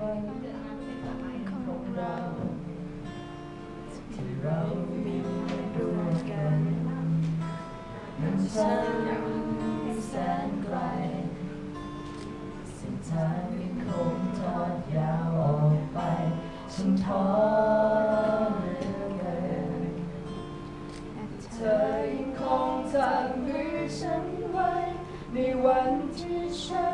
โดร้อสมังที่เรามีร่วกันนั้นฉันงแสนไกลเส้นทางยังคงทอดยาวออกไปฉันท้อเหลือเกินเธอยังคงจับมือฉันไวในวันที่ฉัน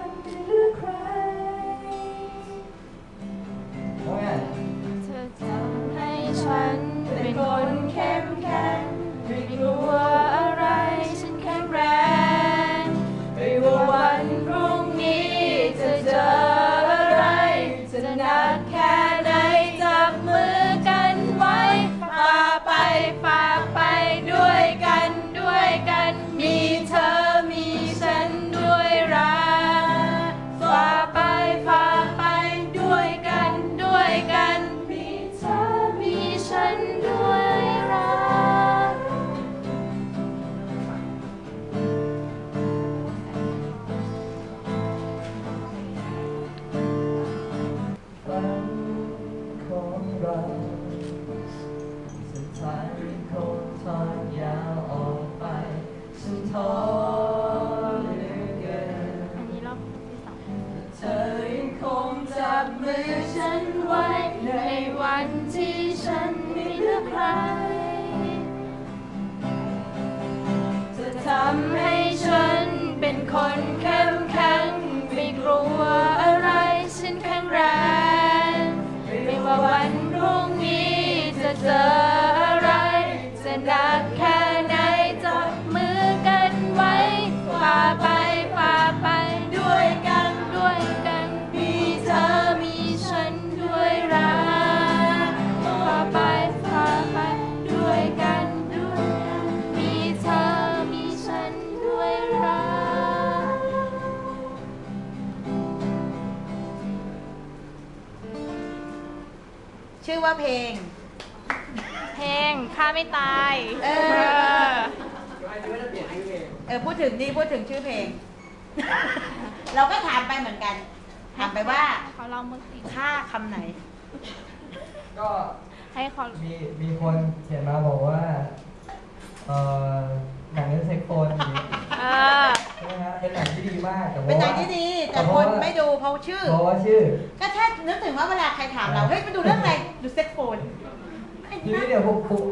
เจออะไรจะหนักแค่ไหนจับมือกันไว้ฝ่าไปฝ่าไปด้วยกันด้วยกันมีเธอมีฉันด้วยรักฝ่าไปฝ่าไปด้วยกันด้วยกันมีเธอมีฉันด้วยรักชื่อว่าเพลง เพลงข้าไม่ตายเออ เออพูดถึงนี่พูดถึงชื่อเพลง เราก็ถามไปเหมือนกัน ถามไปว่าเขาลองมึงสิค่าคำไหน ก็ให้เขามีมีคนเขียนมาบอกว่า เอ่อหนังเรื่องเซ็กโฟนอย่างนี้เออ ใช่ไหมฮะเป็นหนังที่ดีมากแต่เป็นว่าหนังที่ดี แต่คนไม่ดูเพราะชื่อ เพราะว่าชื่อ ก็แค่นึกถึงว่าเวลาใครถามเรา เฮ้ยไปดูเรื่องอะไร ดูเซ็กโฟนไอ้ ทีนั่นี้นเดี๋ยวฟุกฟุก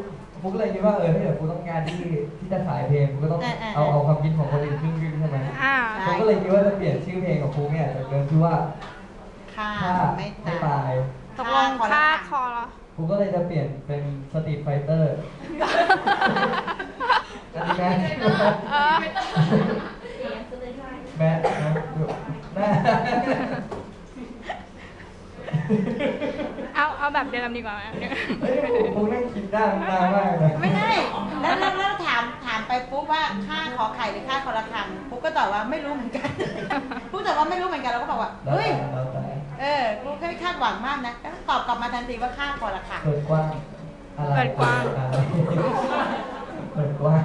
ฟุกเลยคิดว่าเออถ้าเดี๋ยวฟุกต้องการที่ที่จะขายเพลงฟุกก็ต้องเออเออเอาเอาความคิดของคนอื่นครึ่งๆใช่ไหมอ่าฟุกก็เลยคิดว่าจะเปลี่ยนชื่อเพลงของฟุกเนี่ยจากเดิมที่ว่าค่าถ้าไม่ไม่ตาตายยตกลงค่าคอเหรอฟุกก็เลยจะเปลี่ยนเป็นสตรีทไฟเตอร์อันนี้นะ เออ แม่นะแม่ เอาเอาแบบเดิมดีกว่าไหมเฮ้ยฟุกนั่งคิดได้นานมากเลยไม่ได้แล้วแล้วแล้วถามถามไปปุ๊บว่าค่าขอไข่หรือค่าคอระคังปุ๊บก็ตอบว่าไม่รู้เหมือนกันปุ๊บตอบว่าไม่รู้เหมือนกันเราก็บอกว่าแล้วเฮ้ยแต่แล้วแต่เออกูแค่คาดหวังมากนะก็ตอบกลับมาทันทีว่าค่าคอระคังเปิดกว้างอะไรเปิดกว้างอะไรเปิดกว้าง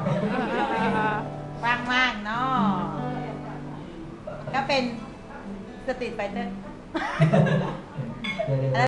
ว่างมากเนาะก็เป็นสตรีทไฟเตอร์เดี๋ยวเดี๋ยว